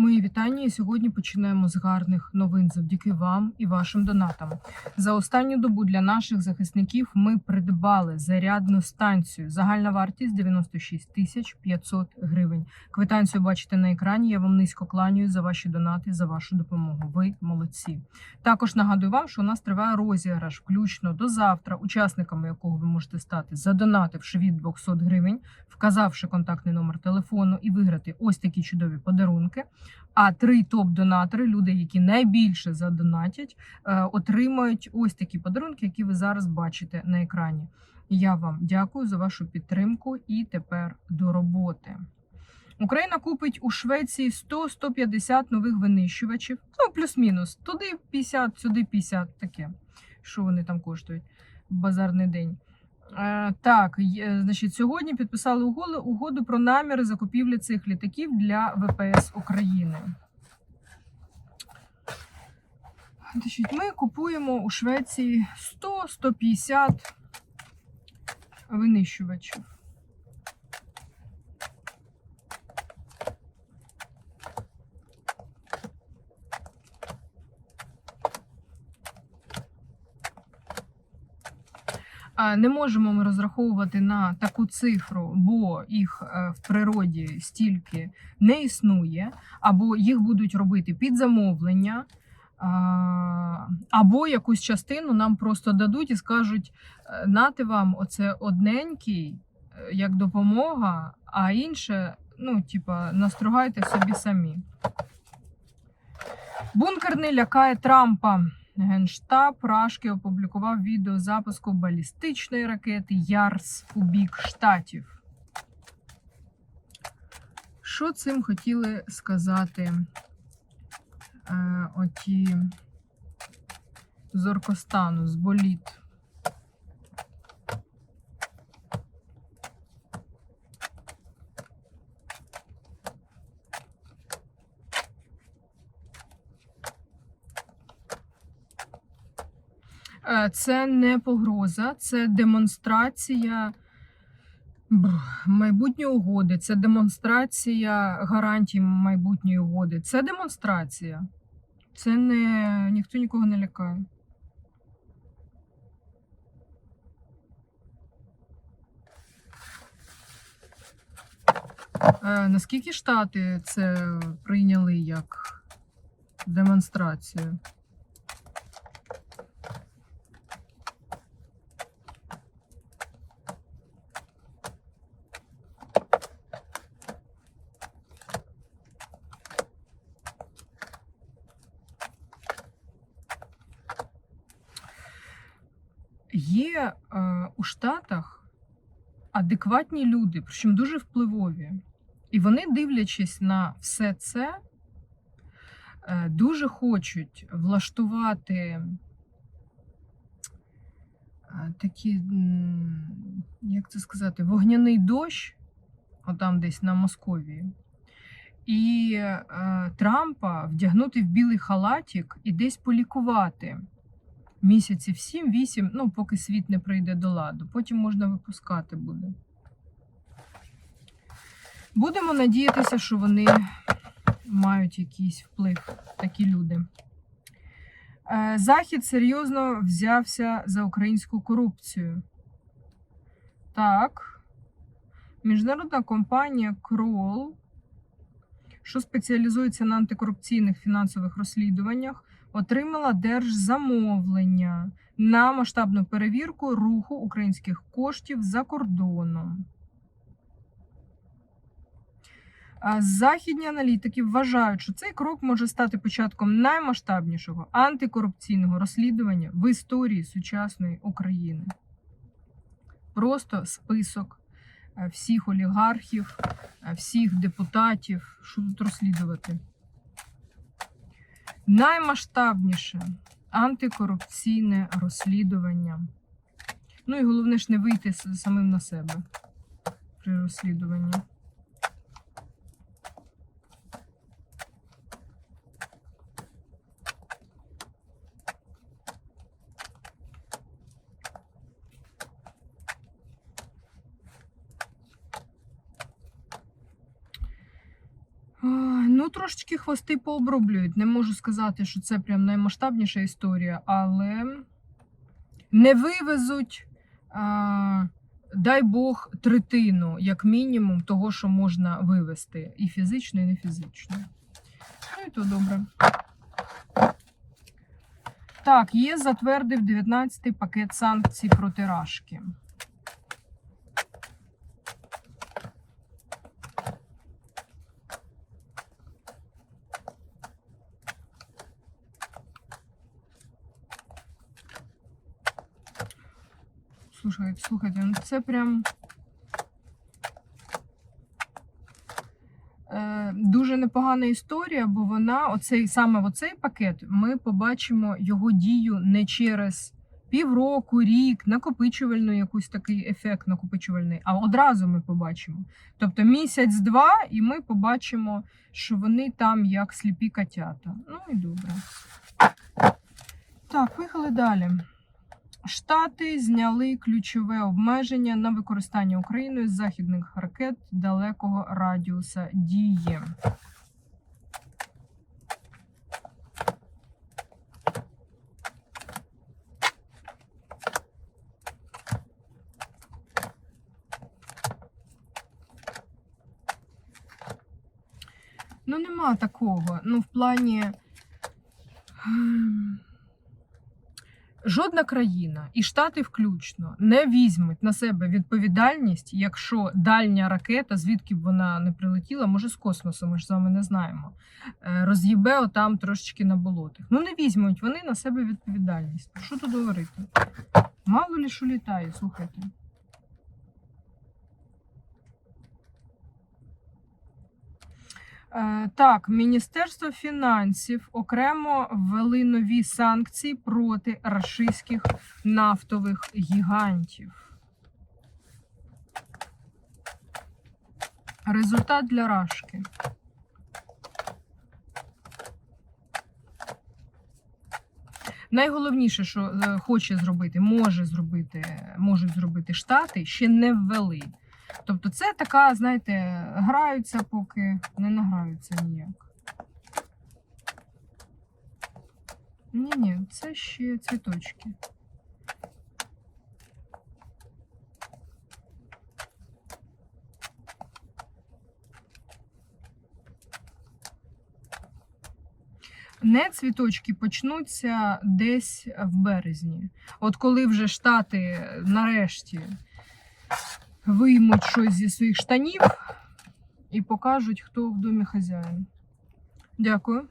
Мої вітання. І Сьогодні починаємо з гарних новин завдяки вам і вашим донатам. За останню добу для наших захисників ми придбали зарядну станцію. Загальна вартість 96 тисяч 500 гривень. Квитанцію бачите на екрані. Я вам низько кланюю за ваші донати, за вашу допомогу. Ви молодці. Також нагадую вам, що у нас триває розіграш, включно до завтра, учасниками якого ви можете стати, задонативши від 200 гривень, вказавши контактний номер телефону і виграти ось такі чудові подарунки. А три топ-донатори, люди, які найбільше задонатять, е, отримають ось такі подарунки, які ви зараз бачите на екрані. Я вам дякую за вашу підтримку і тепер до роботи. Україна купить у Швеції 100-150 нових винищувачів. Ну, плюс-мінус. Туди 50, сюди 50 таке. Що вони там коштують? Базарний день. Е, так, значить, сьогодні підписали угоду про наміри закупівлі цих літаків для ВПС України. Значить, ми купуємо у Швеції 100-150 винищувачів. Не можемо ми розраховувати на таку цифру, бо їх е, в природі стільки не існує, або їх будуть робити під замовлення, або якусь частину нам просто дадуть і скажуть: е, нати вам оце одненький е, як допомога, а інше, ну, типа, настругайте собі самі. Бункер не лякає Трампа. Генштаб Рашки опублікував відео запуску балістичної ракети Ярс у бік штатів. Що цим хотіли сказати е, оті з Оркостану, з боліт? Це не погроза, це демонстрація майбутньої угоди, це демонстрація гарантій майбутньої угоди. Це демонстрація. Це не ніхто нікого не лякає. Е, Наскільки Штати це прийняли як демонстрацію? Є е, у Штатах адекватні люди, причому дуже впливові. І вони, дивлячись на все це, е, дуже хочуть влаштувати е, такі, як це сказати, вогняний дощ, отам десь на Московії. І е, Трампа вдягнути в білий халатик і десь полікувати місяців 7-8, ну, поки світ не прийде до ладу. Потім можна випускати буде. Будемо надіятися, що вони мають якийсь вплив, такі люди. Е, Захід серйозно взявся за українську корупцію. Так. Міжнародна компанія Kroll, що спеціалізується на антикорупційних фінансових розслідуваннях, отримала держзамовлення на масштабну перевірку руху українських коштів за кордоном. Західні аналітики вважають, що цей крок може стати початком наймасштабнішого антикорупційного розслідування в історії сучасної України. Просто список е, всіх олігархів, е, всіх депутатів, що тут розслідувати. Наймасштабніше антикорупційне розслідування. Ну і головне ж не вийти самим на себе при розслідуванні. Трошечки хвости пооброблюють. Не можу сказати, що це прям наймасштабніша історія, але не вивезуть, а, дай Бог, третину, як мінімум, того, що можна вивезти. І фізично, і не фізично. Ну і то добре. Так, є затвердив 19-й пакет санкцій проти Рашки. Слухайте, слухайте, ну це прям. Е, дуже непогана історія, бо вона, оцей саме оцей пакет, ми побачимо його дію не через півроку, рік, накопичувальний якийсь такий ефект накопичувальний, а одразу ми побачимо. Тобто місяць-два, і ми побачимо, що вони там як сліпі котята. Ну і добре. Так, поїхали далі. Штати зняли ключове обмеження на використання Україною західних ракет далекого радіуса дії. Ну, нема такого. Ну, в плані. Жодна країна, і штати включно, не візьмуть на себе відповідальність, якщо дальня ракета, звідки б вона не прилетіла, може з космосу, ми ж з вами не знаємо. е, Роз'їбе отам трошечки на болотах. Ну не візьмуть вони на себе відповідальність. Що тут говорити? Мало лі що літає, слухайте. Так, Міністерство фінансів окремо ввели нові санкції проти рашистських нафтових гігантів. Результат для Рашки. Найголовніше, що е, хоче зробити, може зробити, можуть зробити Штати, ще не ввели. Тобто це така, знаєте, граються, поки не награються ніяк. Ні, ні, це ще цвіточки. Не цвіточки почнуться десь в березні. От коли вже Штати нарешті виймуть щось зі своїх штанів і покажуть, хто в домі хазяїн. Дякую.